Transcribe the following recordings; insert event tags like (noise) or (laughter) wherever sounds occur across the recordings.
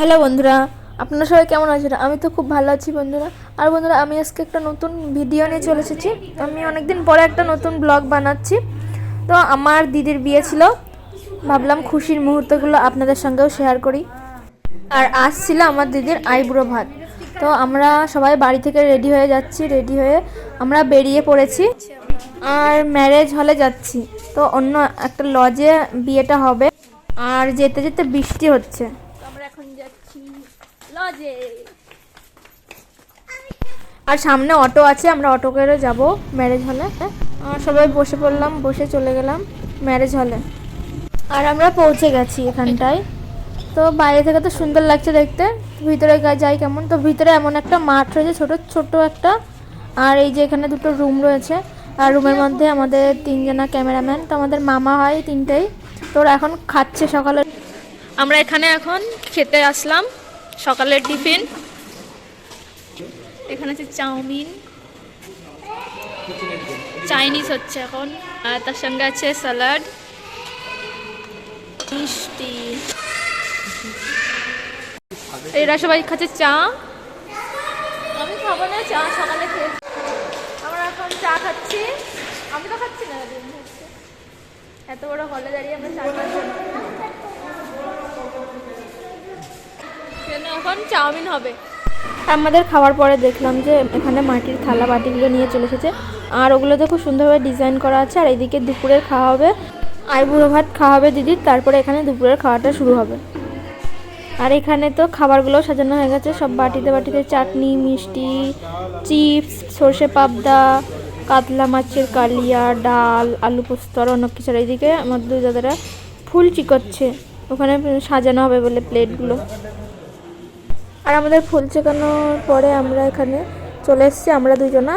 Hello বন্ধুরা, আপনারা সবাই কেমন আছেন? আমি তো খুব ভালো আছি বন্ধুরা। আর বন্ধুরা, আমি আজকে একটা নতুন ভিডিও নিয়ে চলে এসেছি। আমি অনেকদিন পরে একটা নতুন ব্লগ বানাচ্ছি। তো আমার দিদির বিয়ে ছিল। ভাবলাম খুশির মুহূর্তগুলো আপনাদের সঙ্গেও শেয়ার করি। আর আজ ছিল আমার দিদির আইবুড়ো ভাত। তো আমরা সবাই বাড়ি থেকে রেডি হয়ে যাচ্ছি রেডি হয়ে আমরা বেরিয়ে পড়েছি। আর ম্যারেজ হলে যাচ্ছি। তো অন্য একটা লজে বিয়েটা হবে। আর যেতে যেতে বৃষ্টি হচ্ছে আমরা এখন যাচ্ছি লজে আর সামনে অটো আছে, আমরা অটো করে যাব ম্যারেজ হলে সবাই বসে পড়লাম, বসে চলে গেলাম ম্যারেজ হলে আর আমরা পৌঁছে গেছি এখানটায়। তো বাইরে থেকে তো সুন্দর লাগছে দেখতে। ভিতরে যাই কেমন। তো ভিতরে এমন একটা মাঠ রয়েছে, ছোট ছোট একটা। আর এই যে এখানে দুটো রুম রয়েছে। আর রুমের মধ্যে আমাদের তিনজনা ক্যামেরাম্যান তো আমাদের মামা হয় তিনটেই। তো ওরা এখন খাচ্ছে সকালে। আমরা এখানে এখন খেতে আসলাম। সকালের টিফিন। এখানে আছে চাউমিন। চাইনিজ হচ্ছে এখন। আর তার সঙ্গে আছে স্যালাড। মিষ্টি। এরা সবাই খাচ্ছে চা। আমি খাব না, চা সকালে খেয়েছি আমরা এখন চা খাচ্ছি। আমি তো খাচ্ছি না এত বড় হলে দাঁড়িয়ে আমরা চা খাচ্ছি। চাউমিন হবে। আমাদের খাওয়ার পরে দেখলাম যে এখানে মাটির থালা বাটিগুলো নিয়ে চলে এসেছে। আর ওগুলোতে খুব সুন্দরভাবে ডিজাইন করা আছে। আর এইদিকে দুপুরের খাওয়া হবে। আইবুড়ো ভাত খাওয়া হবে দিদির তারপরে এখানে দুপুরের খাওয়াটা শুরু হবে। আর এখানে তো খাবারগুলো সাজানো হয়ে গেছে। সব বাটিতে বাটিতে চাটনি, মিষ্টি, চিপস, সর্ষে পাবদা, কাতলা মাছের কালিয়া, ডাল, আলু পোস্ত, আর অনেক কিছু। এইদিকে আমার দুই দাদারা ফুল চিকচ্ছে। ওখানে সাজানো হবে বলে প্লেটগুলো আর আমাদের ফুল চেকানোর পরে আমরা এখানে চলে এসেছি, আমরা দুজনা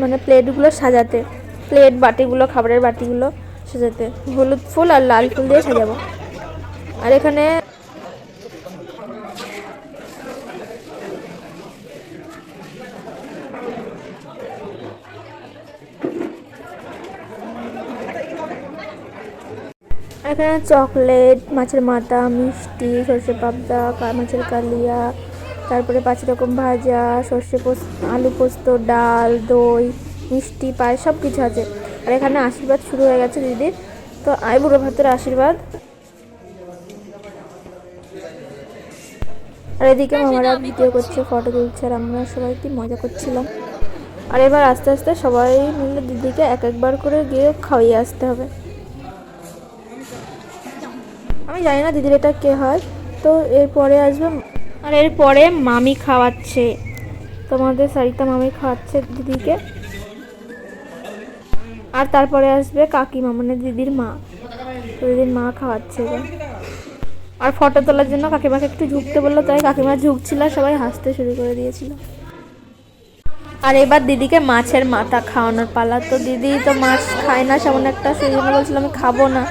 মানে প্লেটগুলো সাজাতে। প্লেট, বাটিগুলো, খাবারের বাটিগুলো সাজাতে। হলুদ ফুল আর লাল ফুল দিয়ে সাজাবো। আর এখানে এখানে চকলেট, মাছের মাথা, মিষ্টি, সর্ষে পাবদা মাছের কালিয়া তারপরে পাঁচ রকম ভাজা সর্ষে পোস্ত আলু পোস্ত ডাল দই মিষ্টি পায়েস সব কিছু আছে। আর এখানে আশীর্বাদ শুরু হয়ে গেছে দিদির। তো আই বুড়ো ভাতের আশীর্বাদ। আর এদিকে মামারা ভিডিও করছে। ফটো তুলছে আর আমরা সবাই কি মজা করছিলাম। আর এবার আস্তে আস্তে সবাই মিলে দিদিকে এক একবার করে গিয়ে খাওয়িয়ে আসতে হবে। আমি জানি না দিদির এটা কে হয়। তো এরপরে আসবে আর এরপরে মামি খাওয়াচ্ছে। তোমাদের সারিতা মামি খাওয়াচ্ছে দিদিকে। আর তারপরে আসবে কাকিমা মানে দিদির মা। তো দিদির মা খাওয়াচ্ছে। আর ফটো তোলার জন্য কাকিমাকে একটু ঝুঁকতে বলল, তাই কাকিমা ঝুঁকছিল, সবাই হাসতে শুরু করে দিয়েছিল। আর এবার দিদিকে মাছের মাথা খাওয়ানোর পালা। তো দিদি তো মাছ খায় না সেমন একটা, সেই জন্য বলছিল আমি খাব না।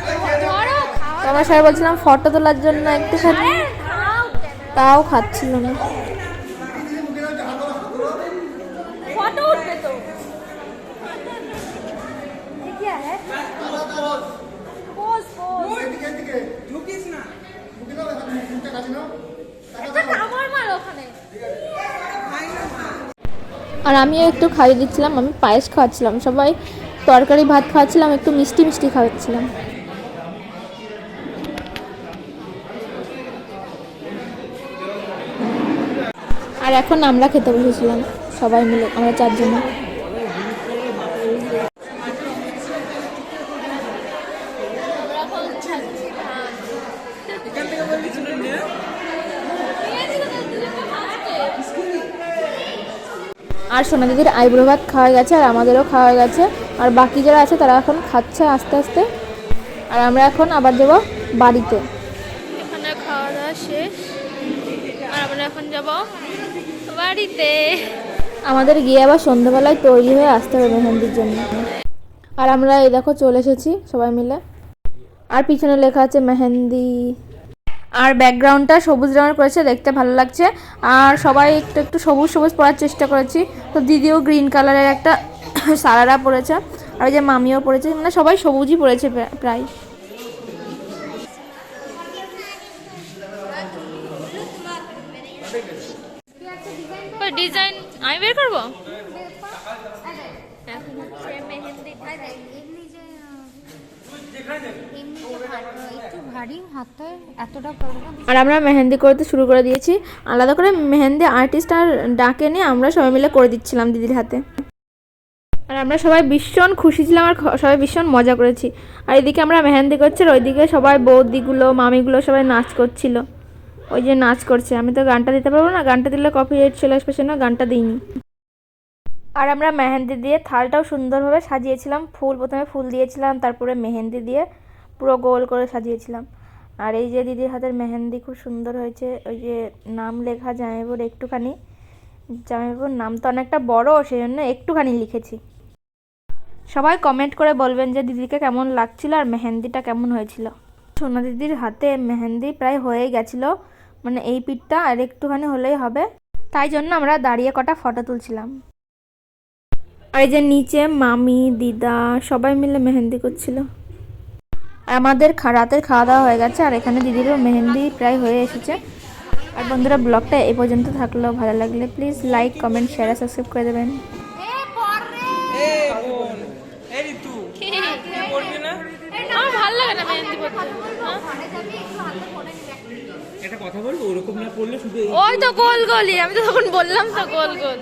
আমরা সবাই বলছিলাম ফটো তোলার জন্য একটু একটুখানি তাও খাচ্ছিল না। আর আমিও একটু খাইয়ে দিচ্ছিলাম আমি পায়েস খাওয়াচ্ছিলাম। সবাই তরকারি ভাত খাওয়াচ্ছিলাম একটু মিষ্টি মিষ্টি খাওয়াচ্ছিলাম আর এখন আমরা খেতে বসেছিলাম, সবাই মিলে, আমরা চারজন। আর সোনা দিদির আইবুড়ো ভাত খাওয়া গেছে, আর আমাদেরও খাওয়া গেছে, আর বাকি যারা আছে তারা এখন খাচ্ছে আস্তে আস্তে। আর আমরা এখন আবার যাব বাড়িতে। এখানে খাওয়া দাওয়া শেষ। এখন যাব বাড়িতে। আমাদের গিয়ে আবার সন্ধ্যাবেলায় তৈরি হয়ে আসতে হবে মেহেন্দির জন্য। আর আমরা এই দেখো চলে এসেছি সবাই মিলে। আর পিছনে লেখা আছে মেহেন্দি। আর ব্যাকগ্রাউন্ডটা সবুজ রঙের করেছে, দেখতে ভালো লাগছে। আর সবাই একটু একটু সবুজ সবুজ পরার চেষ্টা করেছি। তো দিদিও গ্রিন কালারের একটা (coughs) সারারা পরেছে, আর ওই যে মামিও পরেছে মানে সবাই সবুজই পরেছে প্রায়। ডিজাইন আমি বের করব? এখন হচ্ছে মেহেন্দি এমনি যে এমনি যে ভা- একটু ভারী হাতে এতটা পড়বে আর আমরা মেহেন্দি করতে শুরু করে দিয়েছি। আলাদা করে মেহেন্দি আর্টিস্ট আর ডাকে নিয়ে আমরা সবাই মিলে করে দিচ্ছিলাম দিদির হাতে। আর আমরা সবাই ভীষণ খুশি ছিলাম আর সবাই ভীষণ মজা করেছি। আর এদিকে আমরা মেহেন্দি করছি আর ওইদিকে সবাই বৌদিগুলো মামিগুলো সবাই নাচ করছিল। ওই যে নাচ করছে, আমি তো গানটা দিতে পারব না, গানটা দিলে কপি রেট চলে আসবে, সেজন্য গানটা দিইনি। আর আমরা মেহেন্দি দিয়ে থালটাও সুন্দরভাবে সাজিয়েছিলাম, ফুল প্রথমে ফুল দিয়েছিলাম, তারপরে মেহেন্দি দিয়ে পুরো গোল করে সাজিয়েছিলাম। আর এই যে দিদির হাতের মেহেন্দি খুব সুন্দর হয়েছে, ওই যে নাম লেখা জামাইবুর একটুখানি জামাইবুর নাম তো অনেকটা বড় সেই জন্য একটুখানি লিখেছি। সবাই কমেন্ট করে বলবেন যে দিদিকে কেমন লাগছিল আর মেহেন্দিটা কেমন হয়েছিল। সোনা দিদির হাতে মেহেন্দি প্রায় হয়ে গেছিল। মানে এই পিঠটা আর একটুখানি হলেই হবে। তাই জন্য আমরা দাঁড়িয়ে কটা ফটো তুলছিলাম। আর এই যে নিচে মামি, দিদা সবাই মিলে মেহেন্দি করছিল। আমাদের রাতের খাওয়া দাওয়া হয়ে গেছে আর এখানে দিদিরও মেহেন্দি প্রায় হয়ে এসেছে। আর বন্ধুরা, ব্লগটা এই পর্যন্ত থাকল। ভালো লাগলে please like comment share subscribe করে দেবেন আমার ভালো লাগে না মেহেন্দি করতে কথা বলব? ওরকম না করলে শুধু ওই তো গোল গোলই আমি তো তখন বললাম তো গোল গোল।